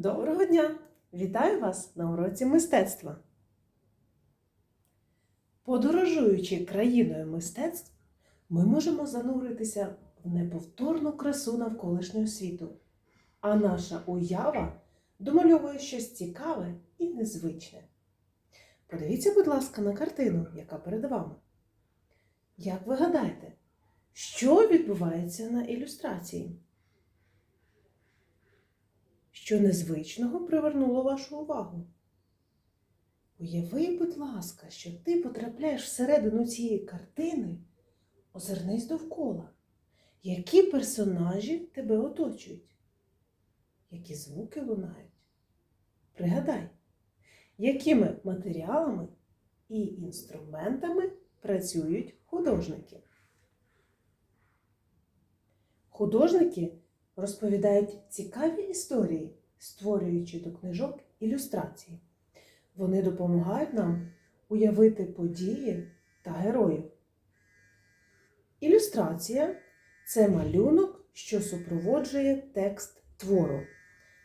Доброго дня! Вітаю вас на уроці мистецтва. Подорожуючи країною мистецтв, ми можемо зануритися в неповторну красу навколишнього світу, а наша уява домальовує щось цікаве і незвичне. Подивіться, будь ласка, на картину, яка перед вами. Як ви гадаєте, що відбувається на ілюстрації? Що незвичного привернуло вашу увагу? Уяви, будь ласка, що ти потрапляєш всередину цієї картини, озирнись довкола. Які персонажі тебе оточують? Які звуки лунають? Пригадай, якими матеріалами і інструментами працюють художники? Художники розповідають цікаві історії, створюючи до книжок ілюстрації. Вони допомагають нам уявити події та героїв. Ілюстрація це малюнок, що супроводжує текст твору.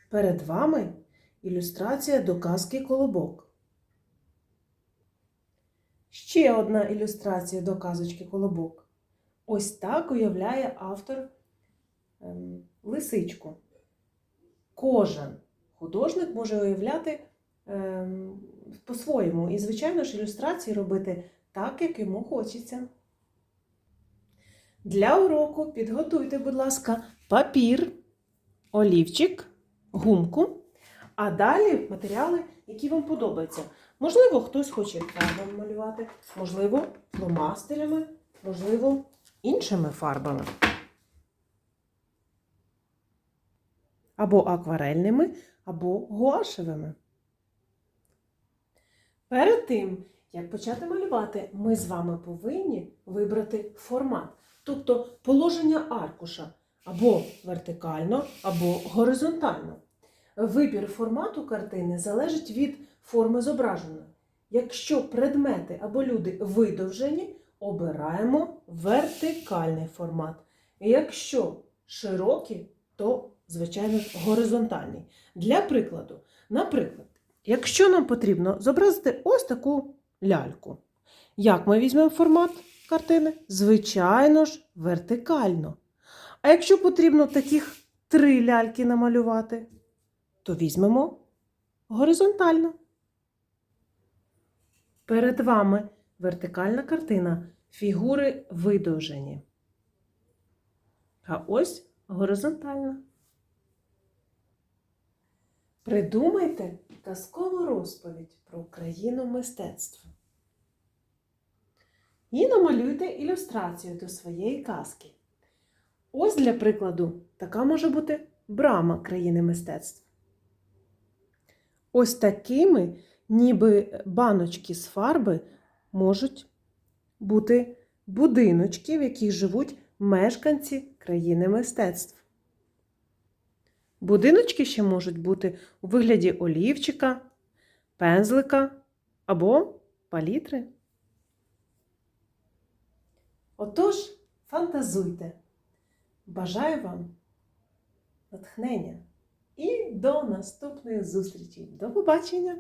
Перед вами ілюстрація до казки Колобок. Ще одна ілюстрація до казочки Колобок. Ось так уявляє автор ем, лисичку. Кожен художник може уявляти ем, по-своєму. І, звичайно ж, ілюстрації робити так, як йому хочеться. Для уроку підготуйте, будь ласка, папір, олівчик, гумку, а далі матеріали, які вам подобаються. Можливо, хтось хоче фарбами малювати, можливо, фломастерами, можливо, іншими фарбами. Або акварельними, або гуашевими. Перед тим, як почати малювати, ми з вами повинні вибрати формат, тобто положення аркуша або вертикально, або горизонтально. Вибір формату картини залежить від форми зображення. Якщо предмети або люди видовжені, обираємо вертикальний формат. Якщо широкі, то звичайно ж, горизонтальний. Для прикладу, наприклад, якщо нам потрібно зобразити ось таку ляльку, як ми візьмемо формат картини? Звичайно ж, вертикально. А якщо потрібно таких три ляльки намалювати, то візьмемо горизонтально. Перед вами вертикальна картина, фігури видовжені. А ось горизонтальна. Придумайте казкову розповідь про Україну мистецтва. І намалюйте ілюстрацію до своєї казки. Ось для прикладу, така може бути брама країни мистецтва. Ось такими, ніби баночки з фарби, можуть бути будиночки, в яких живуть мешканці країни мистецтв. Будиночки ще можуть бути у вигляді олівчика, пензлика або палітри. Отож, фантазуйте! Бажаю вам натхнення і до наступної зустрічі. До побачення!